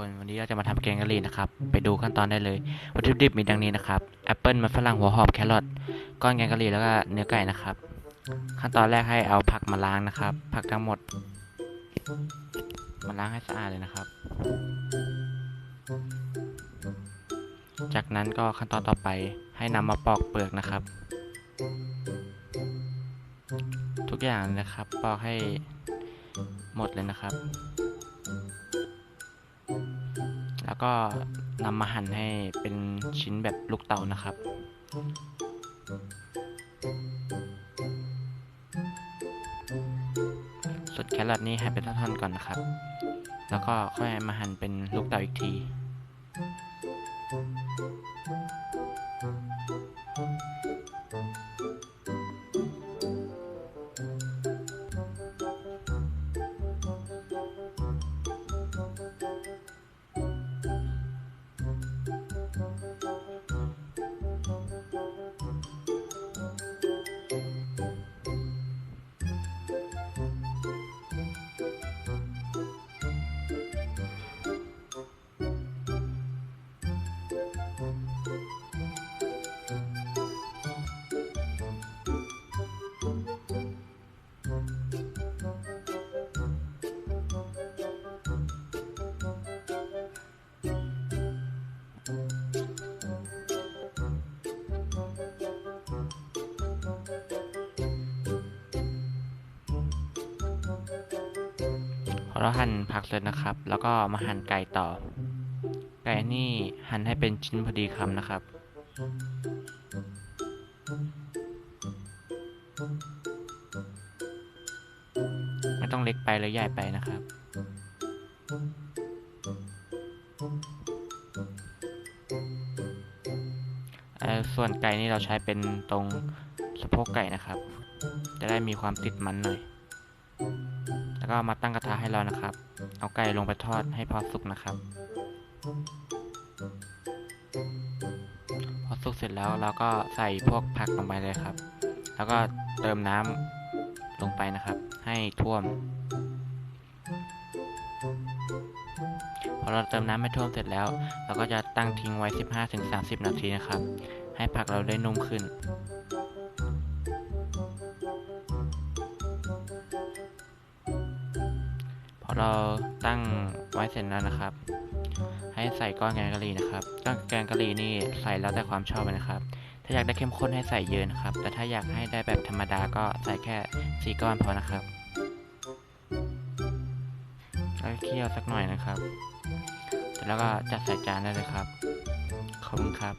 คนวันนี้เราจะมาทำแกงกะหรี่นะครับ ไปดูขั้นตอนได้เลยวัตถุดิบมีดังนี้นะครับแอปเปิลมันฝรั่งหัวหอมแครอทก้อนแกงกะหรี่แล้วก็เนื้อไก่นะครับ ขั้นตอนแรกให้เอาผักมาล้างนะครับ ผักทั้งหมด มาล้างให้สะอาดเลยนะครับ จากนั้นก็ขั้นตอนต่อไปให้นำมาปอกเปลือกนะครับ ทุกอย่างนะครับปอกให้หมดเลยนะครับ ก็นำมาหั่นให้เป็นชิ้นแบบลูกเต๋านะครับ ส่วนแครอทนี่หั่นเป็นท่อนๆก่อนนะครับ แล้วก็ค่อยมาหั่นเป็นลูกเต๋าอีกทีพอ เราหั่นผักเสร็จนะครับ แล้วก็มาหั่นไก่ต่อ ไก่นี่หั่นให้เป็นชิ้นพอดีคำนะครับ ไม่ต้องเล็กไปหรือใหญ่ไปนะครับ ส่วนไก่นี่เราใช้เป็นตรงสะโพกไก่นะครับ จะได้มีความติดมันหน่อย แล้วก็มาตั้งกระทะให้เรานะครับ เอาไก่ลงไปทอดให้พอสุกนะครับ พอสุกเสร็จแล้วเราก็ใส่พวกผักลงไปเลยครับ แล้วก็เติมน้ำลงไปนะครับ ให้ท่วม พอเราเติมน้ำให้ท่วมเสร็จแล้ว เราก็จะตั้งทิ้งไว้ 15-30 นาทีนะครับ ให้ผักเราได้นุ่มขึ้น เราตั้งไว้เสร็จแล้วนะครับ ให้ใส่ก้อนแกงกะหรี่นะครับก้อนแกงกะหรี่นี่ใส่แล้วแต่ความชอบเลยนะครับ ถ้าอยากได้เข้มข้นให้ใส่เยอะนะครับ แต่ถ้าอยากให้ได้แบบธรรมดาก็ใส่แค่สี่ก้อนพอนะครับแล้วเคี่ยวสักหน่อยนะครับแล้วก็จัดใส่จานได้เลยครับ ขอบคุณครับ